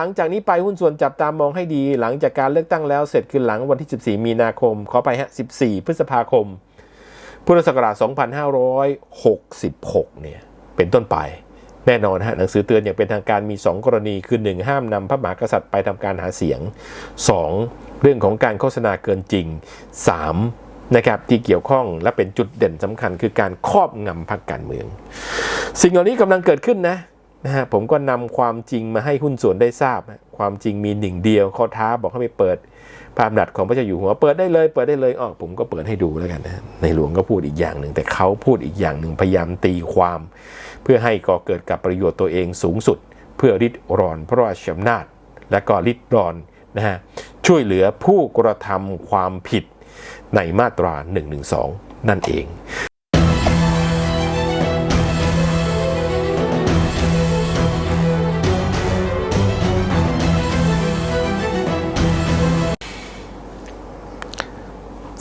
หลังจากนี้ไปหุ้นส่วนจับตามองให้ดี หลังจากการเลือกตั้งแล้วเสร็จคือหลังวันที่ 14 มีนาคม ขอไปฮะ 14 พฤษภาคม พุทธศักราช 2566 เนี่ย เป็นต้นไป แน่นอนฮะ หนังสือเตือนอย่างเป็นทางการมี 2 กรณี คือ 1 ห้ามนำพระมหากษัตริย์ไปทำการหาเสียง 2 เรื่องของการโฆษณาเกินจริง 3 นะครับที่เกี่ยวข้องและเป็นจุดเด่นสำคัญคือการครอบงำพรรคการเมือง สิ่งเหล่านี้กำลังเกิดขึ้นนะ นะฮะผมก็นำความจริงมาให้หุ้นส่วนได้ทราบ ความจริงมีหนึ่งเดียวเขาท้าบอกให้ไปเปิดพระอำนาจของพระเจ้าอยู่หัวเปิดได้เลย เปิดได้เลยอ๋อผมก็เปิดให้ดูแล้วกันนะในหลวงก็พูดอีกอย่างหนึ่งแต่เขาพูดอีกอย่างหนึ่งพยายามตีความ เพื่อให้ก่อเกิดกับประโยชน์ตัวเองสูงสุด เพื่อริดรอนพระราชอำนาจ และก็ริดรอนนะฮะช่วยเหลือผู้กระทำความผิดในมาตรา112นั่นเอง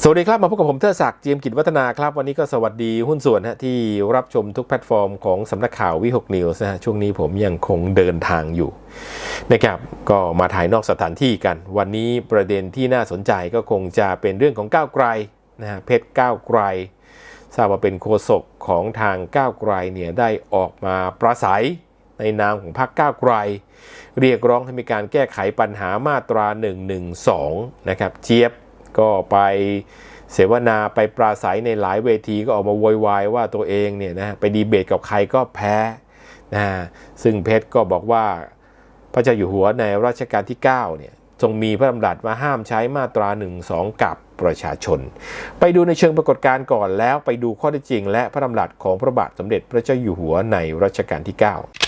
วัสดีครับมาพบกับผมเทิดศักดิ์เจียมกิจวัฒนาครับ วันนี้ก็สวัสดีหุ้นส่วนฮะที่รับชมทุกแพลตฟอร์มของสำนักข่าววิหกนิวส์นะฮะช่วงนี้ผมยังคงเดินทางอยู่นะครับก็มาถ่ายนอกสถานที่กัน วันนี้ประเด็นที่น่าสนใจก็คงจะเป็นเรื่องของก้าวไกลนะฮะเพชรก้าวไกลทราบว่าเป็นโฆษกของทางก้าวไกลเนี่ยได้ออกมาปราศัยในนามของพรรคก้าวไกล เรียกร้องให้มีการแก้ไขปัญหามาตรา 112 นะครับเจี๊ยบ ก็ไปเสวนาไปปราศัยในหลายเวทีก็ออกมาโวยวายว่าตัวเองเนี่ยนะไปดีเบตกับใครก็แพ้นะซึ่งเพชรก็บอกว่าพระเจ้าอยู่หัวในรัชกาลที่9เนี่ยทรงมีพระดำรัสมาห้ามใช้มาตรา112กับประชาชน ไปดูในเชิงปรากฏการณ์ก่อนแล้วไปดูข้อเท็จจริง และพระดำรัสของพระบาทสมเด็จพระเจ้าอยู่หัวในรัชกาลที่ 9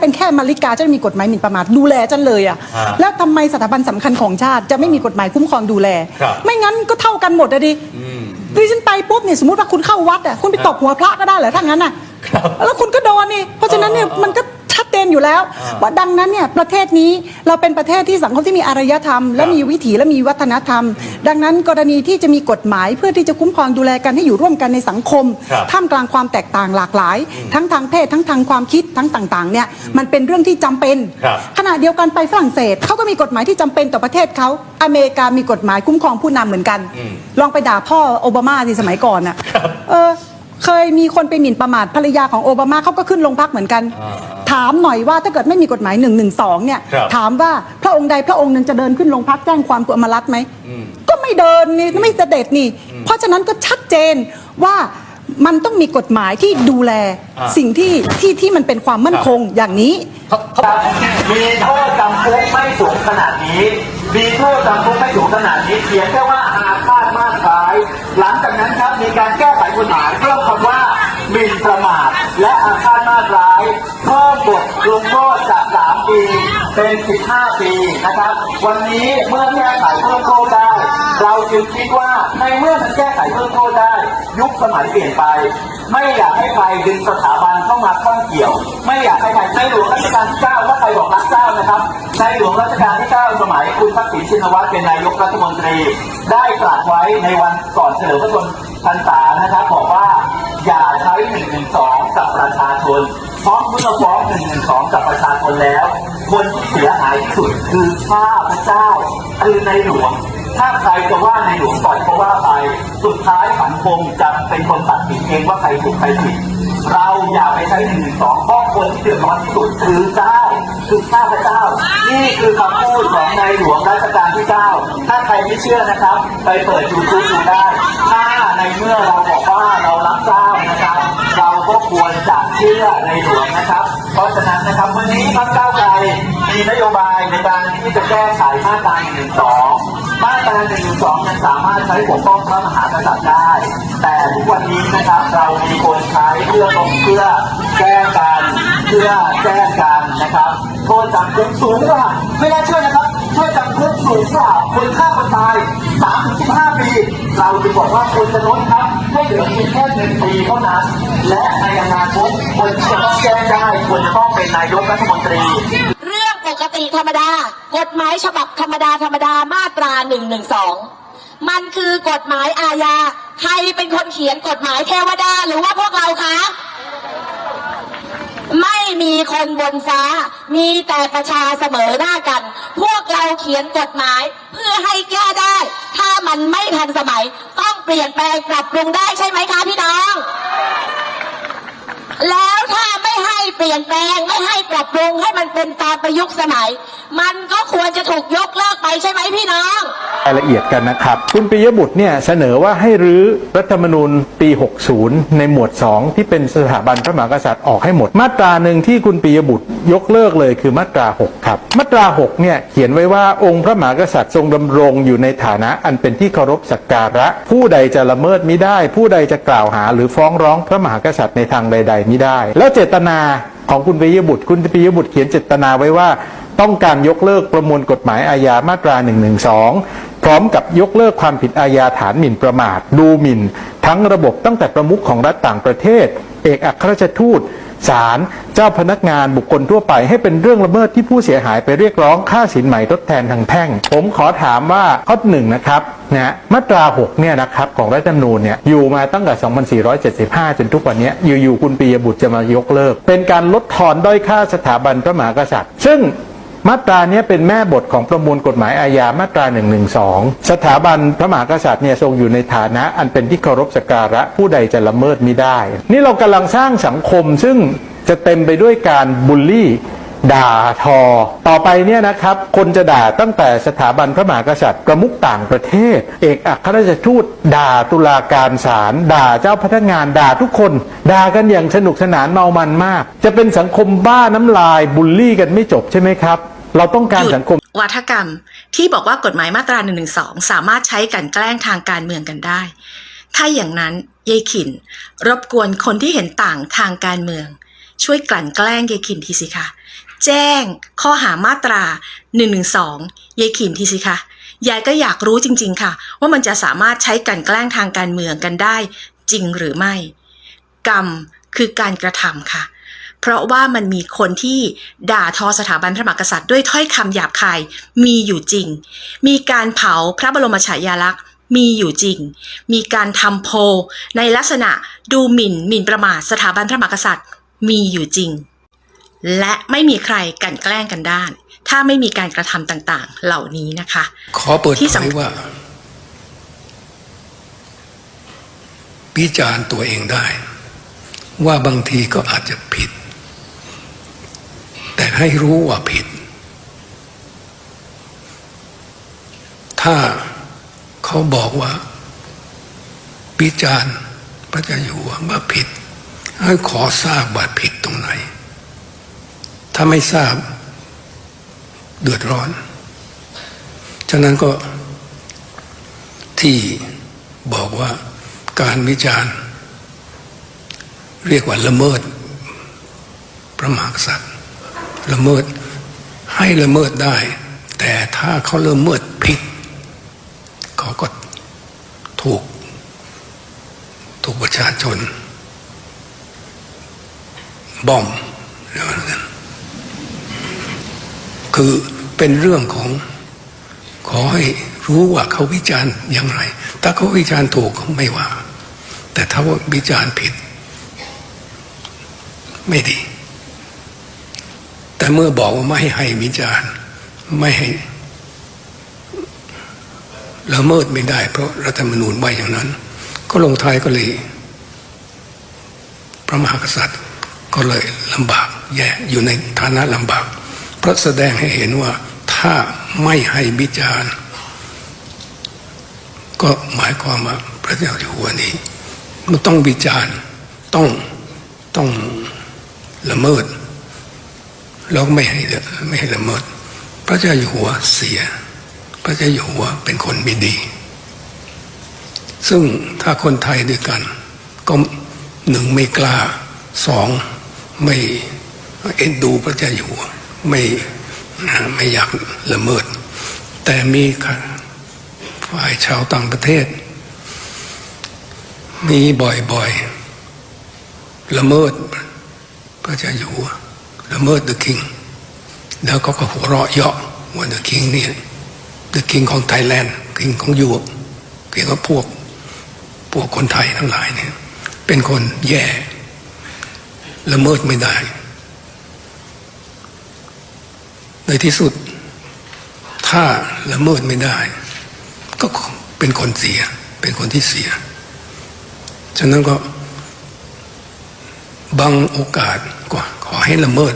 เป็นแค่มาริกาจะมีกฎหมายหมิ่นประมาทดูแลฉันเลยอะฮะแล้วทำไมสถาบันสำคัญของชาติจะไม่มีกฎหมายคุ้มครองดูแล ครับ ไม่งั้นก็เท่ากันหมดอะดิอืม ดิฉันไปปุ๊บเนี่ยสมมติว่าคุณเข้าวัดอะคุณไปตบหัวพระก็ได้เหรอถ้างั้นอะครับแล้วคุณก็โดนนี่เพราะฉะนั้นเนี่ยเออเออ มันก็ ชัดเจนอยู่แล้วอ่าว่าดังนั้นเนี่ยประเทศนี้เราเป็นประเทศที่สังคมที่มีอารยธรรม และครับมีวิถีและมีวัฒนธรรม ดังนั้นกรณีที่จะมีกฎหมายเพื่อที่จะคุ้มครองดูแลกันให้อยู่ร่วมกันในสังคม ครับท่ามกลางความแตกต่างหลากหลาย ทั้งทางเพศทั้งทางความคิดทั้งต่างๆเนี่ยมันเป็นเรื่องที่จำเป็น ครับ ขณะเดียวกันไปฝรั่งเศสเขาก็มีกฎหมายที่จำเป็นต่อประเทศเขาอเมริกามีกฎหมายคุ้มครองผู้นำเหมือนกันอืมลองไปด่าพ่อโอบามาสิสมัยก่อนน่ะเออเคยมีคนไปหมิ่นประมาทภรรยาของโอบามาเขาก็ขึ้นโรงพักเหมือนกัน อ่า ถามหน่อยว่าถ้าเกิดไม่มีกฎหมาย1นึเนี่ยครับ ถามว่าพระองค์ใดพระองค์หนึ่งจะเดินขึ้นโรงพักแจ้งความกุอมรัตไหม อืม ก็ไม่เดินนี่ไม่เสด็จนี่ เพราะฉะนั้นก็ชัดเจนว่ามันต้องมีกฎหมายที่ดูแลอ่า สิ่งที่ที่ที่มันเป็นความมั่นคงอย่างนี้ เขาเขามีโทษจำคุกไม่สูงขนาดนี้ มีโทษจำคุกไม่สูงขนาดนี้เขียนแค่ว่าอาฆาตมาตร้าย หลังจากนั้นครับมีการแก้ไขกฎหมายเพิ่มคำว่า เป็น 15 ปีนะครับ วันนี้เมื่อแก้ไขเพิ่มโทษได้ เราจึงคิดว่าในเมื่อมันแก้ไขเพิ่มโทษได้ ยุคสมัยเปลี่ยนไป ไม่อยากให้ใครดึงสถาบันเข้ามาข้องเกี่ยว ไม่อยากให้ใครในหลวงรัชกาลที่เก้าถ้าใครบอกรักเจ้านะครับในหลวงรัชกาลที่เก้าสมัยคุณทักษิณชินวัตรเป็นนายกรัฐมนตรี ได้ตรัสไว้ในวันก่อนเฉลิมพระชนมพรรษานะครับบอกว่าอย่าใช้1นึกับประชาชน เพราะเมื่อฟ้อง1นึกับประชาชนแล้ว คนที่เสียหายที่สุดคือข้าพเจ้าคือในหลวง ถ้าใครจะว่าในหลวงปล่อยก็ว่าไป สุดท้ายสังคมจะเป็นคนตัดสินเองว่าใครถูกใครผิดเราอย่าไปใช้หนึ่งสองเพราะคนที่เดือดร้อนที่สุดคือเจ้าคือข้าพเจ้า นี่คือคำพูดของในหลวงรัชกาลที่เก้าถ้าใครไม่เชื่อนะครับ ไปเปิดยูทูบดูได้ถ้าในเมื่อเราบอกว่าเรารักเจ้านะครับเรา ก็ควรจะเชื่อในหลวงนะครับ เพราะฉะนั้นนะครับวันนี้พรรคก้าวไกลมีนโยบายในการที่จะแก้ไขมาตรา1นึมาตรา1นึยังสามารถใช้ปกป้องพระมหากษัตริย์ได้ แต่ทุกวันนี้นะครับเรามีคนใช้เพื่อตรงเพื่อแก้กันเพื่อแก้กันนะครับ โทษจำคุกสูงกว่าไม่น่าเชื่อนะครับ โทษจำคุกสูงกว่าคนฆ่าคนตาย3-15 ปี เราจะบอกว่าควรจะลดครับ ให้เหลือเพียงแค่หนึ่งปีเท่านั้น และในอนาคตคนที่จะต้องแก้ได้ควรจะต้องเป็นนายกรัฐมนตรีเรื่องปกติธรรมดา กฎหมายฉบับธรรมดาธรรมดามาตรา1นึมันคือกฎหมายอาญาใครเป็นคนเขียนกฎหมายเทวดาหรือว่าพวกเราคะ ไม่มีคนบนฟ้า มีแต่ประชาเสมอหน้ากัน พวกเราเขียนกฎหมายเพื่อให้แก้ได้ ถ้ามันไม่ทันสมัย ต้องเปลี่ยนแปลงปรับปรุงได้ใช่ไหมคะพี่น้อง แล้วถ้าไม่ให้เปลี่ยนแปลงไม่ให้ปรับปรุงให้มันเป็นตามประยุกต์สมัย มันก็ควรจะถูกยกเลิกไปใช่ไหมพี่น้องรายละเอียดกันนะครับ คุณปิยบุตรเนี่ยเสนอว่าให้รื้อรัฐธรรมนูญปี 60 ในหมวด 2 ที่เป็นสถาบันพระมหากษัตริย์ออกให้หมด มาตราหนึ่งที่คุณปิยบุตรยกเลิกเลยคือมาตรา 6 ครับ มาตรา 6 เนี่ยเขียนไว้ว่าองค์พระมหากษัตริย์ทรงดำรงอยู่ในฐานะอันเป็นที่เคารพสักการะ ผู้ใดจะละเมิดมิได้ ผู้ใดจะกล่าวหา หรือฟ้องร้องพระมหากษัตริย์ในทางใดๆมิได้ แล้วเจตนา ของคุณปิยบุตร คุณปิยบุตรเขียนเจตนาไว้ว่า ต้องการยกเลิกประมวลกฎหมายอาญามาตรา 112 พร้อมกับยกเลิกความผิดอาญาฐานหมิ่นประมาท ดูหมิ่น ทั้งระบบตั้งแต่ประมุขของรัฐต่างประเทศ เอกอัครราชทูต ศาลเจ้าพนักงานบุคคลทั่วไปให้เป็นเรื่องละเมิดที่ผู้เสียหายไปเรียกร้องค่าสินใหม่ทดแทนทางแพ่ง ผมขอถามว่าข้อหนึ่งนะครับนะมาตรา 6 เนี่ยนะครับของรัฐธรรมนูญเนี่ยอยู่มาตั้งแต่ 2475 จนทุกวันนี้อยู่ๆคุณปียบุตรจะมายกเลิก เป็นการลดทอนด้อยค่าสถาบันพระมหากษัตริย์ ซึ่ง มาตราเนี้ยเป็นแม่บทของประมวลกฎหมายอาญามาตรา 112 สถาบันพระมหากษัตริย์เนี่ยทรงอยู่ในฐานะอันเป็นที่เคารพสักการะผู้ใดจะละเมิดมิได้ นี่เรากำลังสร้างสังคมซึ่งจะเต็มไปด้วยการบูลลี่ ด่าทอ ต่อไปเนี่ยนะครับ คนจะด่าตั้งแต่สถาบันพระมหากษัตริย์ประมุขต่างประเทศ เอกอัครราชทูตด่าตุลาการศาลด่าเจ้าพนักงานด่าทุกคน ด่ากันอย่างสนุกสนานเมามันมาก จะเป็นสังคมบ้าน้ำลายบูลลี่กันไม่จบใช่ไหมครับ เราต้องการสังคมวาทกรรม ที่บอกว่ากฎหมายมาตรา1นึสามารถใช้กลันแกล้งทางการเมืองกันได้ ถ้าอย่างนั้นยายขิน รบกวนคนที่เห็นต่างทางการเมือง ช่วยกลั่นแกล้งยายขินทีสิคะ แจ้งข้อหามาตรา1นึยายขินทีสิคะยายก็อยากรู้จริง ๆ ค่ะ ว่ามันจะสามารถใช้กันแกล้งทางการเมืองกันได้จริงหรือไม่ กรรมคือการกระทำค่ะ เพราะว่ามันมีคนที่ด่าทอสถาบันพระมหากษัตริย์ด้วยถ้อยคำหยาบคายมีอยู่จริง มีการเผาพระบรมฉายาลักษณ์มีอยู่จริง มีการทำโพในลักษณะดูหมิ่นหมิ่นประมาทสถาบันพระมหากษัตริย์มีอยู่จริง และไม่มีใครกลันแกล้งกันได้ถ้าไม่มีการกระทำต่าง ๆ เหล่านี้นะคะ ขอเปิดที่เผสำยว่าวิจารณ์ตัวเองได้ ว่าบางทีก็อาจจะผิด แต่ให้รู้ว่าผิด ถ้าเขาบอกว่าวิจารณ์พระเจ้าอยู่หัวว่าผิด ให้ขอทราบว่าผิดตรงไหน ถ้าไม่ทราบ เดือดร้อน ฉะนั้นก็ที่บอกว่าการวิจารณ์ เรียกว่าละเมิดพระมหากษัตริย์ละเมิดให้ละเมิดได้ แต่ถ้าเขาละเมิดผิด เขาก็ถูก ถูกประชาชนบอมแล้วนั้น คือเป็นเรื่องของขอให้รู้ว่าเขาวิจารณ์อย่างไร ถ้าเขาวิจารณ์ถูกก็ไม่ว่า แต่ถ้าว่าวิจารณ์ผิด ไม่ดี แต่เมื่อบอกว่าไม่ให้วิจารณ์ไม่ให้ละเมิดไม่ได้ เพราะรัฐธรรมนูญไว้อย่างนั้น ก็ลงท้ายก็เลย พระมหากษัตริย์ก็เลยลำบากแย่อยู่ในฐานะลำบาก พราะแสดงให้เห็นว่าถ้าไม่ให้วิจารณ์ก็หมายความว่าพระเจ้าอยู่หัวนี้มันต้องวิจารณ์ต้องต้องละเมิดแล้วไม่ให้ละไม่ให้ละเมิด พระเจ้าอยู่หัวเสีย พระเจ้าอยู่หัวเป็นคนไม่ดี ซึ่งถ้าคนไทยด้วยกัน ก็หนึ่งไม่กล้าสองไม่เอ็นดูพระเจ้าอยู่หัว ไม่ไม่อยากละเมิด แต่มีฝ่ายชาวต่างประเทศ มีบ่อยๆ ละเมิดพระเจ้าอยู่หัวละเมิด the king แล้วก็ก็หัวเราะเยาะว่า the king เนี่ย the king ของไทยแลนด์ king ของยูบเกี่ยวกับพวกพวกคนไทยทั้งหลายเนี่ยเป็นคนแย่ละเมิดไม่ได้ ในที่สุด ถ้าละเมิดไม่ได้ ก็เป็นคนเสีย เป็นคนที่เสีย ฉะนั้นก็บางโอกาสก็ขอให้ละเมิด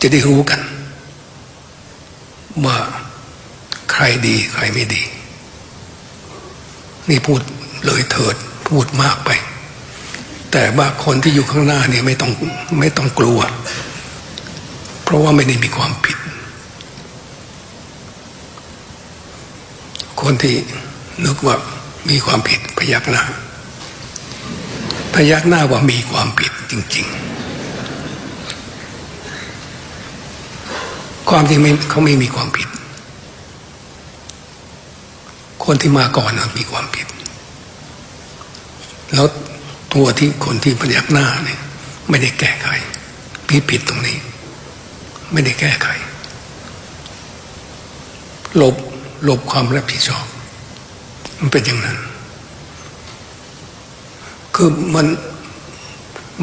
จะได้รู้กัน ว่าใครดีใครไม่ดี นี่พูดเลยเถิดพูดมากไป แต่ว่าคนที่อยู่ข้างหน้าเนี่ยไม่ต้องไม่ต้องกลัว ราะว่าไม่ได้มีความผิด คนที่นึกว่ามีความผิดพยักหน้า พยักหน้าว่ามีความผิดจริง ๆ ความจริงไม่เขาไม่มีความผิด คนที่มาก่อนมีความผิด แล้วตัวที่คนที่พยักหน้าเนี่ยไม่ได้แก้ไขพี่ผิดตรงนี้ ไม่ได้แก้ไข หลบหลบความรับผิดชอบ มันเป็นอย่างนั้น คือมัน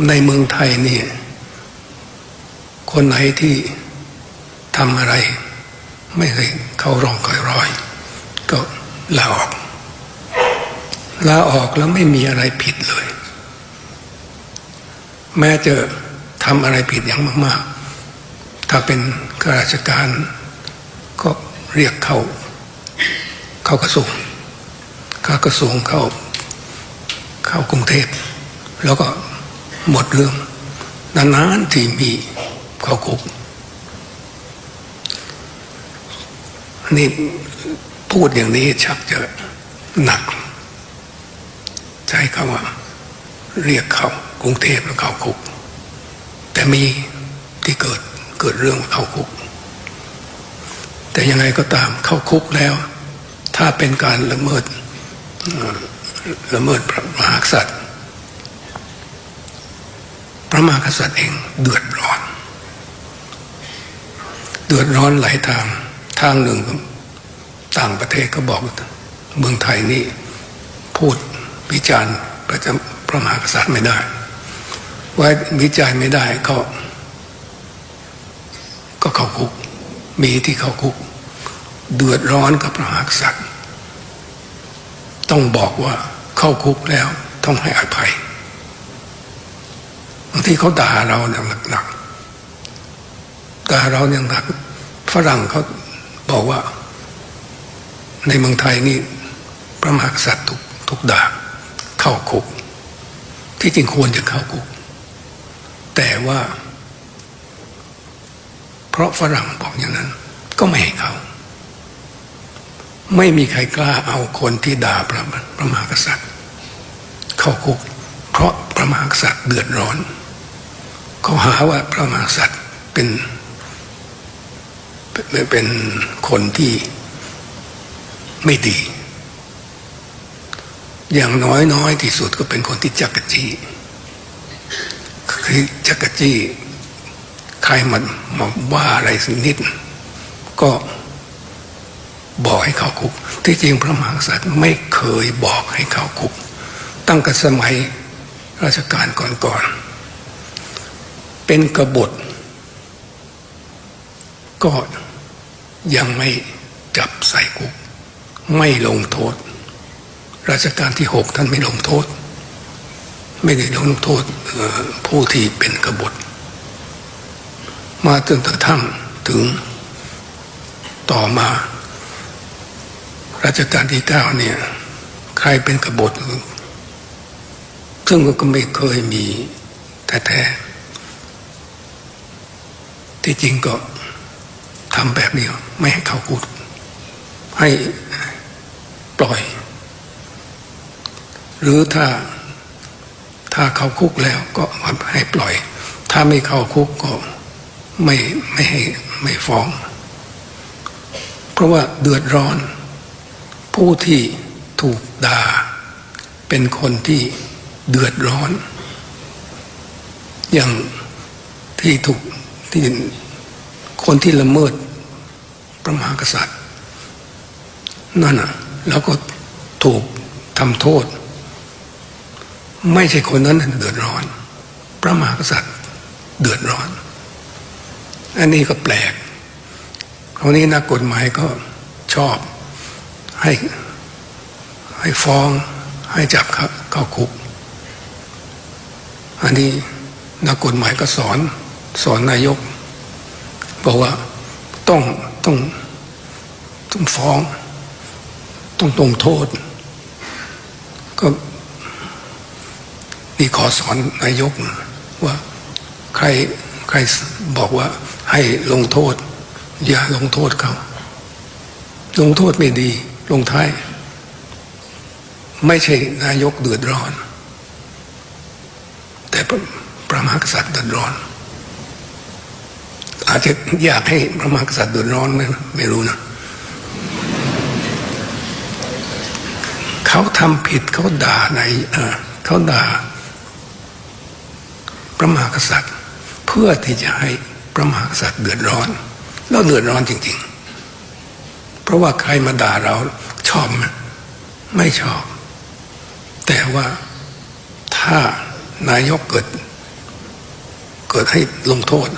ในเมืองไทยนี่คนไหนที่ทำอะไร ไม่เคยเข้าร่องเคยร้อย ก็ลาออกลาออกแล้วไม่มีอะไรผิดเลย แม้จะทำอะไรผิดอย่างมาก ๆ ถ้าเป็นข้าราชการก็เรียกเข้า เข้ากระทรวงเข้ากระทรวงเข้า เข้ากรุงเทพแล้วก็หมดเรื่องนานๆที่มีเข้าคุกนี่พูดอย่างนี้ชักจะหนัก ใช้คำว่า เรียกเขากรุงเทพแล้วเข้าคุก แต่มีที่เกิด เกิดเรื่องเข้าคุก แต่ยังไงก็ตามเข้าคุกแล้ว ถ้าเป็นการละเมิดละเมิดพระมหากษัตริย์ พระมหากษัตริย์เองเดือดร้อน เดือดร้อนหลายทางทางหนึ่งต่างประเทศก็บอกเมืองไทยนี่พูดวิจารณ์พระเจ้าพระมหากษัตริย์ไม่ได้ ว่าวิจารณ์ไม่ได้ก็ ก็เข้าคุก มีที่เข้าคุก เดือดร้อนกับพระมหากษัตริย์ ต้องบอกว่าเข้าคุกแล้วต้องให้อภัยบางทีเขาด่าเราอย่างหนักๆด่าเราอย่างหนักฝรั่งเขาบอกว่า ในเมืองไทยนี่พระมหากษัตริย์ถูกถูกด่าเข้าคุก ที่จริงควรจะเข้าคุก แต่ว่า ราะฝรั่งบอกอย่างนั้น ก็ไม่ให้เขาไม่มีใครกล้าเอาคนที่ด่าพระพระมหากษัตริย์ เข้าคุก เพราะพระมหากษัตริย์เดือดร้อน เขาหาว่าพระมหากษัตริย์เป็นเป็นเป็นคนที่ไม่ดี อย่างน้อยน้อยที่สุดก็เป็นคนที่จักรจี้คือจักรจี้ ใครมันมาว่าอะไรสักนิด ก็บอกให้เข้าคุก ที่จริงพระมหากษัตริย์ไม่เคยบอกให้เข้าคุก ตั้งแต่สมัยราชการก่อนๆเป็นกบฏ ก็ยังไม่จับใส่คุก ไม่ลงโทษราชการที่หกท่านไม่ลงโทษ ไม่ได้ลงโทษผู้ที่เป็นกบฏ มาจนกระทั่งถึงต่อมารัชกาลที่เก้าเนี่ย ใครเป็นกบฏซึ่งก็ไม่เคยมีแท้ๆที่จริงก็ทำแบบนี้ไม่ให้เขาคุกให้ปล่อย หรือถ้าถ้าเขาคุกแล้วก็ให้ปล่อย ถ้าไม่เข้าคุกก็ ไม่ไม่ให้ไม่ฟ้อง เพราะว่าเดือดร้อน ผู้ที่ถูกด่า เป็นคนที่เดือดร้อน อย่างที่ถูกที่คนที่ละเมิดพระมหากษัตริย์ นั่นน่ะ แล้วก็ถูกทำโทษ ไม่ใช่คนนั้นเดือดร้อน พระมหากษัตริย์เดือดร้อน อันนี้ก็แปลกคราวนี้นักกฎหมายก็ชอบให้ให้ฟ้องให้จับเข้าคุก อันนี้นักกฎหมายก็สอนสอนนายก บอกว่าต้องต้องต้องฟ้อง ต้องตรงโทษ ก็นี่ขอสอนนายกว่าใครใครบอกว่า ให้ลงโทษ อย่าลงโทษเขา ลงโทษไม่ดี ลงท้าย ไม่ใช่นายกเดือดร้อน แต่พระมหากษัตริย์เดือดร้อน อาจจะอยากให้พระมหากษัตริย์เดือดร้อนไหมไม่รู้นะเขาทำผิดเขาด่าในเขาด่าพระมหากษัตริย์ เพื่อที่จะให้ พระมหากษัตริย์เดือดร้อน แล้วเดือดร้อนจริง ๆ เพราะว่าใครมาด่าเราชอบไหมไม่ชอบ แต่ว่าถ้านายกเกิด เกิดให้ลงโทษ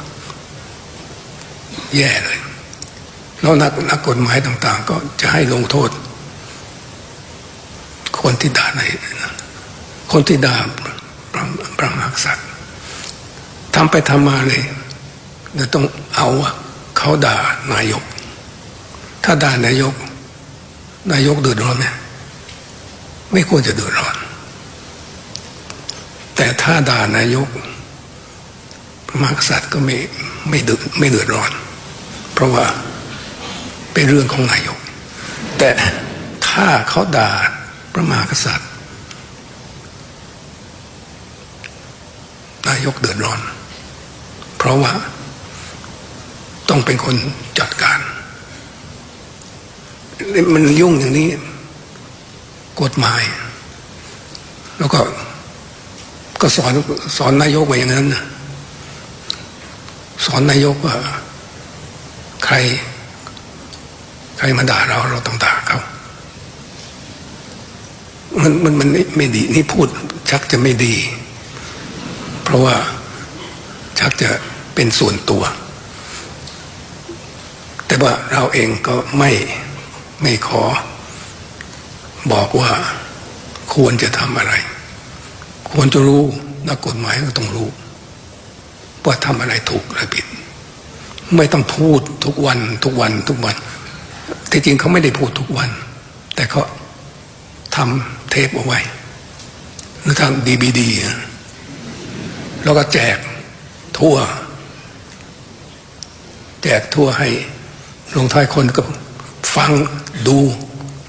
แย่เลย แล้วนักนักกฎหมายต่าง ๆ ก็จะให้ลงโทษ คนที่ด่าในคนที่ด่าพระพระมหากษัตริย์ทำไปทำมาเลย เดี๋ยวต้องเอาเขาด่านายก ถ้าด่านายก นายกเดือดร้อนไหมไม่ควรจะเดือดร้อน แต่ถ้าด่านายกพระมหากษัตริย์ก็ไม่ไม่เดือดไม่เดือดร้อน เพราะว่าเป็นเรื่องของนายก แต่ถ้าเขาด่าพระมหากษัตริย์ นายกเดือดร้อน เพราะว่า ต้องเป็นคนจัดการ มันยุ่งอย่างนี้ กฎหมาย แล้วก็ ก็สอนสอนนายกไว้อย่างนั้นนะสอนนายกว่า ใคร ใครมาด่าเราเราต้องด่าเขา มันมันมันไม่ไม่ดี นี่พูดชักจะไม่ดี เพราะว่าชักจะเป็นส่วนตัว แต่ว่าเราเองก็ไม่ไม่ขอ บอกว่าควรจะทำอะไร ควรจะรู้นักกฎหมายก็ต้องรู้ ว่าทำอะไรถูกหรือผิด ไม่ต้องพูดทุกวันทุกวันทุกวันที่จริงเขาไม่ได้พูดทุกวัน แต่เขาทำเทปเอาไว้ หรือทำดีบีดีแล้วก็แจกทั่ว แจกทั่วให้ ลงท้ายคนก็ฟังดู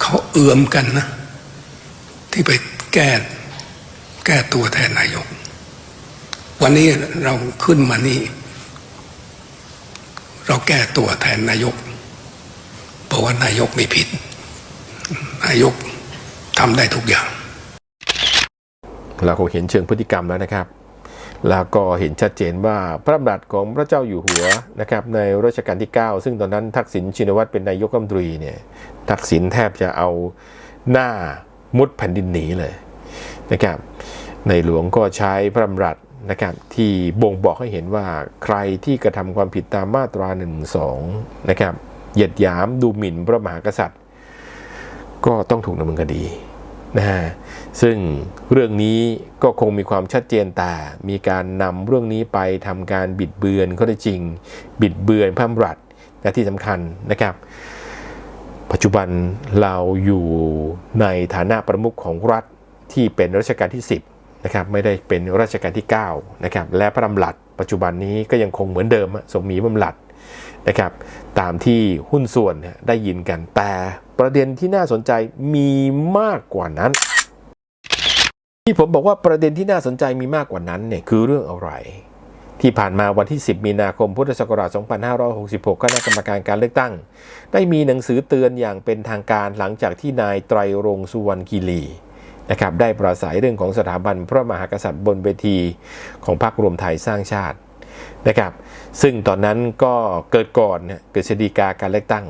เขาเอื่อมกันนะ ที่ไปแก้แก้ตัวแทนนายก วันนี้เราขึ้นมานี่ เราแก้ตัวแทนนายกบอกว่านายกไม่ผิด นายกทำได้ทุกอย่าง เราคงเห็นเชิงพฤติกรรมแล้วนะครับ แล้วก็เห็นชัดเจนว่าพระดำรัสของพระเจ้าอยู่หัวนะครับในรัชกาลที่ 9 ซึ่งตอนนั้นทักษิณชินวัตรเป็นนายกรัฐมนตรีเนี่ยทักษิณแทบจะเอาหน้ามุดแผ่นดินหนีเลยนะครับในหลวงก็ใช้พระดำรัสนะครับที่บ่งบอกให้เห็นว่าใครที่กระทำความผิดตามมาตรา1นึนะครับเหยียดหยามดูหมิ่นพระมหากษัตริย์ ก็ต้องถูกดำเนินคดี นะฮะซึ่งเรื่องนี้ก็คงมีความชัดเจนแต่มีการนำเรื่องนี้ไปทำการบิดเบือนข้อเท็จจริง บิดเบือนพระดำรัสและที่สำคัญนะครับ ปัจจุบันเราอยู่ในฐานะประมุขของรัฐที่เป็นรัชกาลที่ 10นะครับไม่ได้เป็นรัชกาลที่9นะครับและพระดำรัสปัจจุบันนี้ก็ยังคงเหมือนเดิมอะสมมีบำรัส นะครับ ตามที่หุ้นส่วนได้ยินกัน แต่ประเด็นที่น่าสนใจมีมากกว่านั้น ที่ผมบอกว่าประเด็นที่น่าสนใจมีมากกว่านั้นเนี่ยคือเรื่องอะไร ที่ผ่านมาวันที่ 10 มีนาคมพุทธศักราช 2566 คณะกรรมการการเลือกตั้ง ได้มีหนังสือเตือนอย่างเป็นทางการหลังจากที่นายไตรรงสุวรรณคีรีนะครับได้ปราศัยเรื่องของสถาบันพระมหากษัตริย์บนเวทีของพรรครวมไทยสร้างชาตินะครับ ซึ่งตอนนั้นก็เกิดก่อนเนี่ยกฤษฎีกาการเลือกตั้ง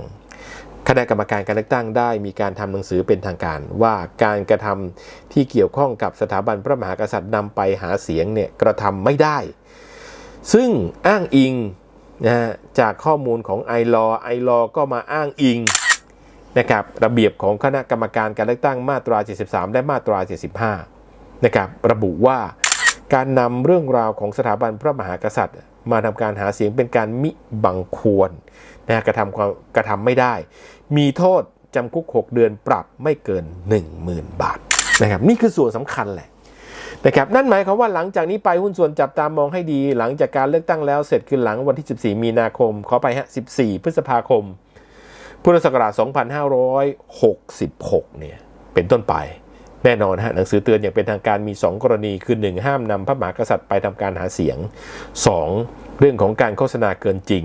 คณะกรรมการการเลือกตั้งได้มีการทำหนังสือเป็นทางการ ว่าการกระทำที่เกี่ยวข้องกับสถาบันพระมหากษัตริย์นำไปหาเสียงเนี่ยกระทำไม่ได้ ซึ่งอ้างอิงนะจากข้อมูลของไอรอไอรอก็มาอ้างอิงนะครับระเบียบของคณะกรรมการการเลือกตั้งมาตรา 73 และมาตรา 75นะครับระบุว่าการนำเรื่องราวของสถาบันพระมหากษัตริย์ มาทำการหาเสียงเป็นการมิบังควรนะฮะกระทำความกระทำไม่ได้ มีโทษจำคุก 6 เดือนปรับไม่เกิน 10,000 บาทนะครับนี่คือส่วนสำคัญแหละนะครับนั่นหมายความว่าหลังจากนี้ไปหุ้นส่วนจับตามองให้ดี หลังจากการเลือกตั้งแล้วเสร็จคือหลังวันที่ 14 มีนาคมขอไปฮะ 14 พฤษภาคม พุทธศักราช 2566 เนี่ยเป็นต้นไป แน่นอนฮะหนังสือเตือนอย่างเป็นทางการมี 2 กรณีคือ 1 ห้ามนำพระมหากษัตริย์ไปทำการหาเสียง 2 เรื่องของการโฆษณาเกินจริง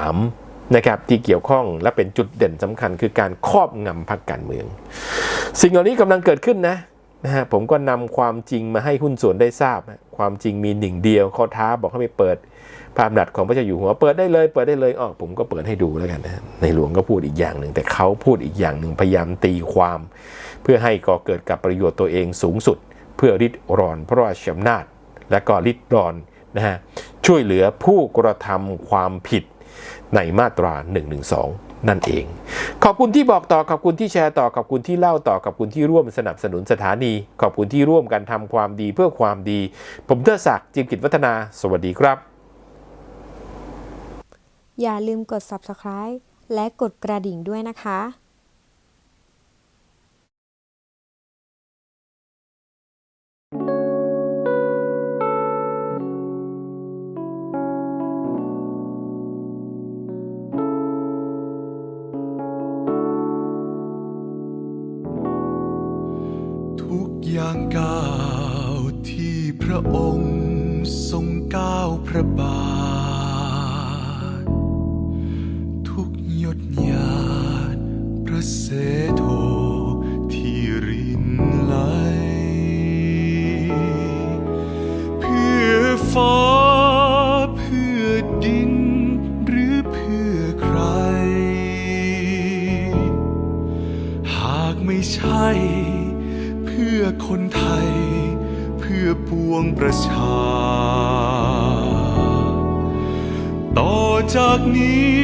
3 นะครับที่เกี่ยวข้องและเป็นจุดเด่นสำคัญคือการครอบงำพรรคการเมือง สิ่งเหล่านี้กำลังเกิดขึ้นนะนะฮะผมก็นำความจริงมาให้หุ้นส่วนได้ทราบ ความจริงมีหนึ่งเดียวเขาท้าบอกให้ไปเปิดภาพดัดของพระเจ้าอยู่หัวเปิดได้เลยเปิดได้เลยอ๋อผมก็เปิดให้ดูแล้วกันนะในหลวงก็พูดอีกอย่างหนึ่งแต่เขาพูดอีกอย่างหนึ่งพยายามตีความ เพื่อให้ก่อเกิดกับประโยชน์ตัวเองสูงสุด เพื่อริดรอนพระราชอำนาจ และก็ริดรอนนะฮะช่วยเหลือผู้กระทำความผิดในมาตรา 112 นั่นเอง ขอบคุณที่บอกต่อขอบคุณที่แชร์ต่อขอบคุณที่เล่าต่อขอบคุณที่ร่วมสนับสนุนสถานี ขอบคุณที่ร่วมกันทำความดีเพื่อความดี ผมเทอศักดิ์จิมกิจวัฒนา สวัสดีครับ อย่าลืมกด subscribe และกดกระดิ่งด้วยนะคะ พื่อคนไทย เพื่อปวงประชา ต่อจากนี้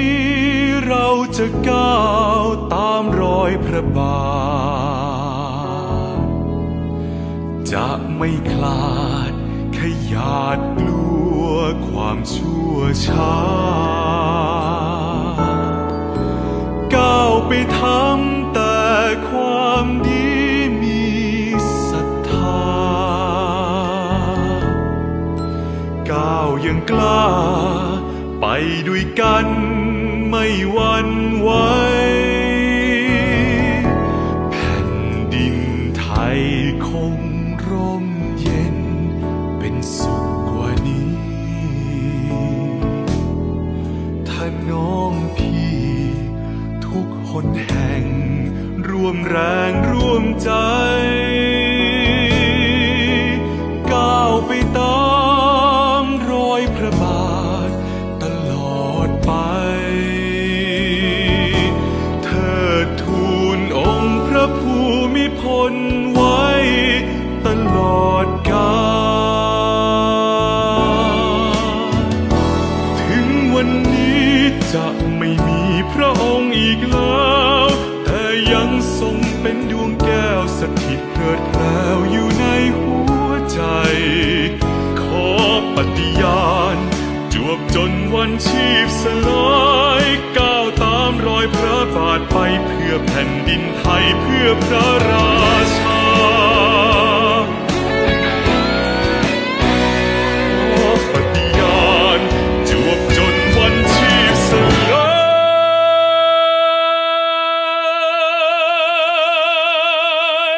เราจะก้าวตามรอยพระบาท จะไม่คลาดขยาดกลัวความชั่วช้าก้าวไปทำแกล้า ไปด้วยกันไม่หวั่นไหวแผ่นดินไทยคงร่มเย็นเป็นสุขกว่านี้ ถ้าน้องพี่ ทุกคนแห่ง ร่วมแรงร่วมใจ จนวันชีพสลายก้าวตามรอยพระบาทไปเพื่อแผ่นดินไทยเพื่อพระราชาอปฏิญาณจวบจนวันชีพสลา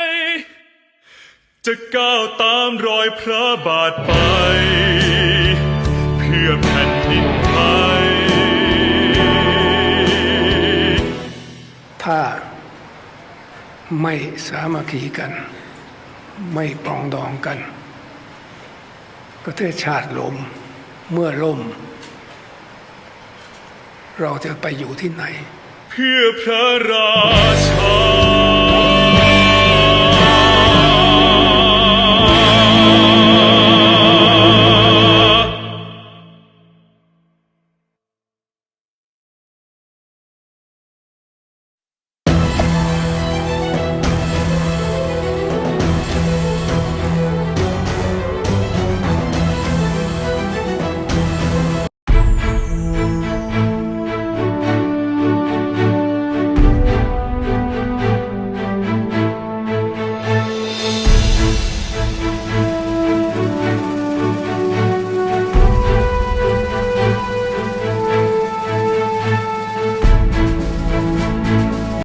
ย จะก้าวตามรอยพระบาทไป พื่อแผ่นดินไทย ถ้าไม่สามัคคีกัน ไม่ปองดองกัน ประเทศชาติล้มเมื่อล่ม เราจะไปอยู่ที่ไหน เพื่อพระราชา